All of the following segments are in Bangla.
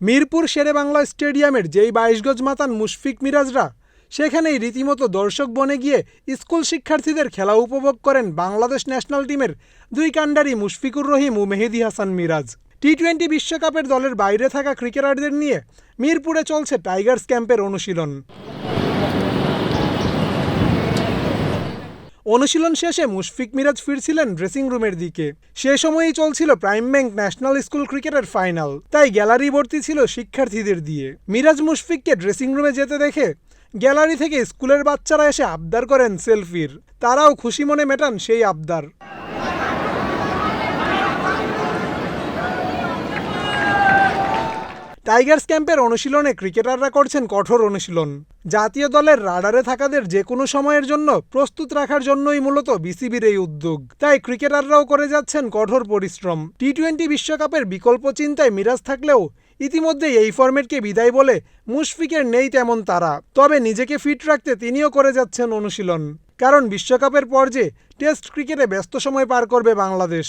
মিরপুর শেরেবাংলা স্টেডিয়ামের যেই বাইশ গজ মাতান মুশফিক মিরাজরা, সেখানেই রীতিমতো দর্শক বনে গিয়ে স্কুল শিক্ষার্থীদের খেলা উপভোগ করেন বাংলাদেশ ন্যাশনাল টিমের দুই কাণ্ডারি মুশফিকুর রহিম ও মেহেদি হাসান মিরাজ। টি টোয়েন্টি বিশ্বকাপের দলের বাইরে থাকা ক্রিকেটারদের নিয়ে মিরপুরে চলছে টাইগার্স ক্যাম্পের অনুশীলন। অনুশীলন শেষে মুশফিক মিরাজ ফিরছিলেন ড্রেসিং রুমের দিকে। সে সময়ই চলছিল প্রাইম ব্যাংক ন্যাশনাল স্কুল ক্রিকেটের ফাইনাল তাই গ্যালারি ভর্তি ছিল শিক্ষার্থীদের দিয়ে। মিরাজ মুশফিককে ড্রেসিং রুমে যেতে দেখে গ্যালারি থেকে স্কুলের বাচ্চারা এসে আবদার করেন সেলফির তারাও খুশি মনে মেটান সেই আবদার। টাইগার্স ক্যাম্পের অনুশীলনে ক্রিকেটাররা করছেন কঠোর অনুশীলন। জাতীয় দলের রাডারে থাকাদের যে কোনো সময়ের জন্য প্রস্তুত রাখার জন্যই মূলত বিসিবির এই উদ্যোগ। তাই ক্রিকেটাররাও করে যাচ্ছেন কঠোর পরিশ্রম। টি টোয়েন্টি বিশ্বকাপের বিকল্প চিন্তায় মিরাজ থাকলেও ইতিমধ্যেই এই ফরম্যাটকে বিদায় বলে মুশফিকের নেই তেমন তারা। তবে নিজেকে ফিট রাখতে তিনিও করে যাচ্ছেন অনুশীলন। কারণ বিশ্বকাপের পর যে টেস্ট ক্রিকেটে ব্যস্ত সময় পার করবে বাংলাদেশ।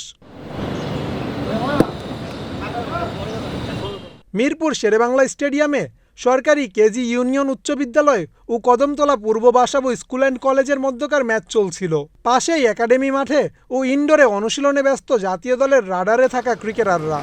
মিরপুর শেরেবাংলা স্টেডিয়ামে সরকারি কেজি ইউনিয়ন উচ্চ বিদ্যালয় ও কদমতলা পূর্ব বাসাবো স্কুল অ্যান্ড কলেজের মধ্যকার ম্যাচ চলছিল। পাশেই একাডেমি মাঠে ও ইনডোরে অনুশীলনে ব্যস্ত জাতীয় দলের রাডারে থাকা ক্রিকেটাররা।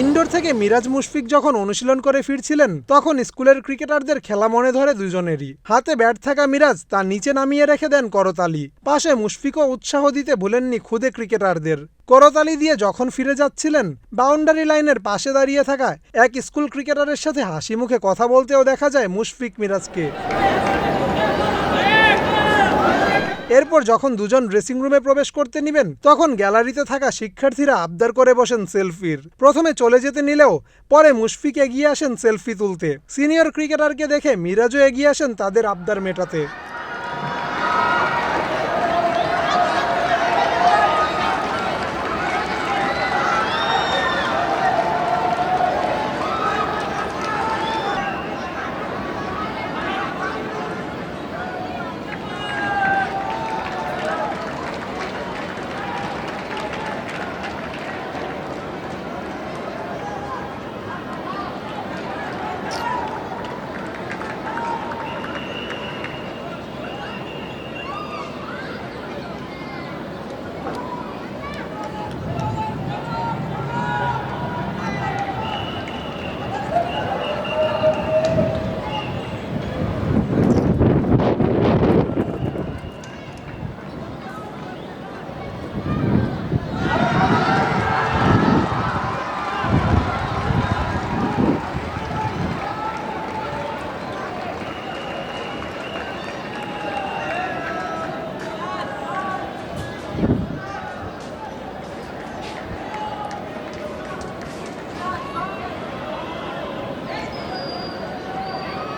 ইনডোর থেকে মিরাজ মুশফিক যখন অনুশীলন করে ফিরছিলেন, তখন স্কুলের ক্রিকেটারদের খেলা মনে ধরে দুজনেরই। হাতে ব্যাট থাকা মিরাজ তা নিচে নামিয়ে রেখে দেন করতালি। পাশে মুশফিকও উৎসাহ দিতে ভুলেননি খুদে ক্রিকেটারদের। করতালি দিয়ে যখন ফিরে যাচ্ছিলেন, বাউন্ডারি লাইনের পাশে দাঁড়িয়ে থাকা এক স্কুল ক্রিকেটারের সাথে হাসি মুখে কথা বলতেও দেখা যায় মুশফিক মিরাজকে। এরপর যখন দুজন ড্রেসিং রুমে প্রবেশ করতে নিবেন, তখন গ্যালারিতে থাকা শিক্ষার্থীরা আবদার করে বসেন সেলফির। প্রথমে চলে যেতে নিলেও পরে মুশফিক এগিয়ে আসেন সেলফি তুলতে। সিনিয়র ক্রিকেটারকে দেখে মিরাজও এগিয়ে আসেন তাদের আবদার মেটাতে।